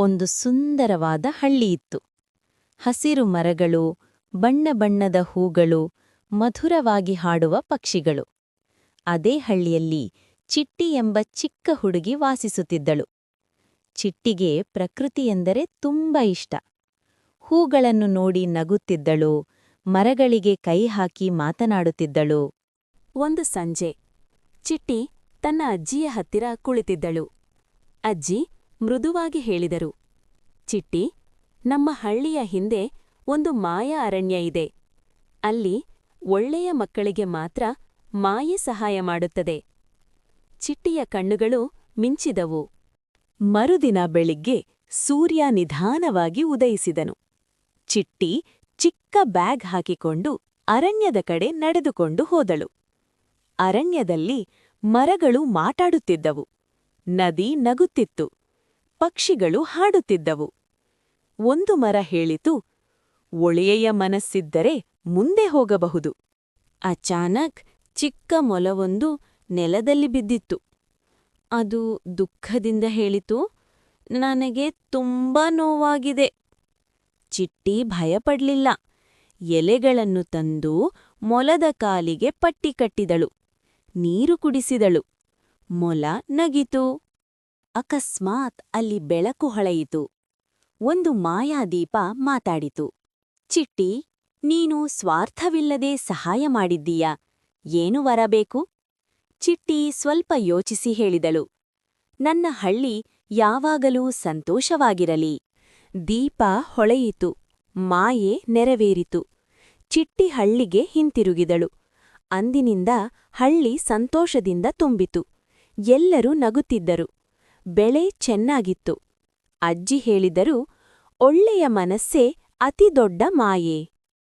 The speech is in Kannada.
ಒಂದು ಸುಂದರವಾದ ಹಳ್ಳಿಯಿತ್ತು ಹಸಿರು ಮರಗಳು, ಬಣ್ಣ ಬಣ್ಣದ ಹೂಗಳು, ಮಧುರವಾಗಿ ಹಾಡುವ ಪಕ್ಷಿಗಳು. ಅದೇ ಹಳ್ಳಿಯಲ್ಲಿ ಚಿಟ್ಟಿ ಎಂಬ ಚಿಕ್ಕ ಹುಡುಗಿ ವಾಸಿಸುತ್ತಿದ್ದಳು. ಚಿಟ್ಟಿಗೆ ಪ್ರಕೃತಿಯೆಂದರೆ ತುಂಬ ಇಷ್ಟ. ಹೂಗಳನ್ನು ನೋಡಿ ನಗುತ್ತಿದ್ದಳು, ಮರಗಳಿಗೆ ಕೈ ಹಾಕಿ ಮಾತನಾಡುತ್ತಿದ್ದಳು. ಒಂದು ಸಂಜೆ, ಚಿಟ್ಟಿ ತನ್ನ ಅಜ್ಜಿಯ ಹತ್ತಿರ ಕುಳಿತಿದ್ದಳು. ಅಜ್ಜಿ ಮೃದುವಾಗಿ ಹೇಳಿದರು. ಚಿಟ್ಟಿ, ನಮ್ಮ ಹಳ್ಳಿಯ ಹಿಂದೆ ಒಂದು ಮಾಯ ಅರಣ್ಯ ಇದೆ. ಅಲ್ಲಿ ಒಳ್ಳೆಯ ಮಕ್ಕಳಿಗೆ ಮಾತ್ರ ಮಾಯೆ ಸಹಾಯ ಮಾಡುತ್ತದೆ. ಚಿಟ್ಟಿಯ ಕಣ್ಣುಗಳು ಮಿಂಚಿದವು. ಮರುದಿನ ಬೆಳಿಗ್ಗೆ ಸೂರ್ಯ ನಿಧಾನವಾಗಿ ಉದಯಿಸಿದನು. ಚಿಟ್ಟಿ ಚಿಕ್ಕ ಬ್ಯಾಗ್ ಹಾಕಿಕೊಂಡು ಅರಣ್ಯದ ಕಡೆ ನಡೆದುಕೊಂಡು ಹೋದಳು. ಅರಣ್ಯದಲ್ಲಿ ಮರಗಳು ಮಾಟಾಡುತ್ತಿದ್ದವು ನದಿ ನಗುತ್ತಿತ್ತು. ಪಕ್ಷಿಗಳು ಹಾಡುತ್ತಿದ್ದವು. ಒಂದು ಮರ ಹೇಳಿತು ಒಳೆಯ ಮನಸ್ಸಿದ್ದರೆ ಮುಂದೆ ಹೋಗಬಹುದು. ಅಚಾನಕ್ ಚಿಕ್ಕ ಮೊಲವೊಂದು ನೆಲದಲ್ಲಿ ಬಿದ್ದಿತ್ತು. ಅದು ದುಃಖದಿಂದ ಹೇಳಿತು, ನನಗೆ ತುಂಬಾ ನೋವಾಗಿದೆ. ಚಿಟ್ಟಿ ಭಯಪಡಲಿಲ್ಲ. ಎಲೆಗಳನ್ನು ತಂದು ಮೊಲದ ಕಾಲಿಗೆ ಪಟ್ಟಿ ಕಟ್ಟಿದಳು. ನೀರು ಕುಡಿಸಿದಳು. ಮೊಲ ನಗಿತು. ಅಕಸ್ಮಾತ್ ಅಲ್ಲಿ ಬೆಳಕು ಹೊಳೆಯಿತು. ಒಂದು ಮಾಯಾದೀಪ ಮಾತಾಡಿತು. ಚಿಟ್ಟಿ, ನೀನು ಸ್ವಾರ್ಥವಿಲ್ಲದೆ ಸಹಾಯ ಮಾಡಿದ್ದೀಯ? ಏನು ವರಬೇಕು? ಚಿಟ್ಟಿ ಸ್ವಲ್ಪ ಯೋಚಿಸಿ ಹೇಳಿದಳು. ನನ್ನ ಹಳ್ಳಿ ಯಾವಾಗಲೂ ಸಂತೋಷವಾಗಿರಲಿ. ದೀಪ ಹೊಳೆಯಿತು. ಮಾಯೆ ನೆರವೇರಿತು. ಚಿಟ್ಟಿ ಹಳ್ಳಿಗೆ ಹಿಂತಿರುಗಿದಳು. ಅಂದಿನಿಂದ ಹಳ್ಳಿ ಸಂತೋಷದಿಂದ ತುಂಬಿತು. ಎಲ್ಲರೂ ನಗುತ್ತಿದ್ದರು. ಬೆಳೆ ಚೆನ್ನಾಗಿತ್ತು. ಅಜ್ಜಿ ಹೇಳಿದರು ಒಳ್ಳೆಯ ಮನಸ್ಸೇ ಅತಿದೊಡ್ಡ ಮಾಯೆ.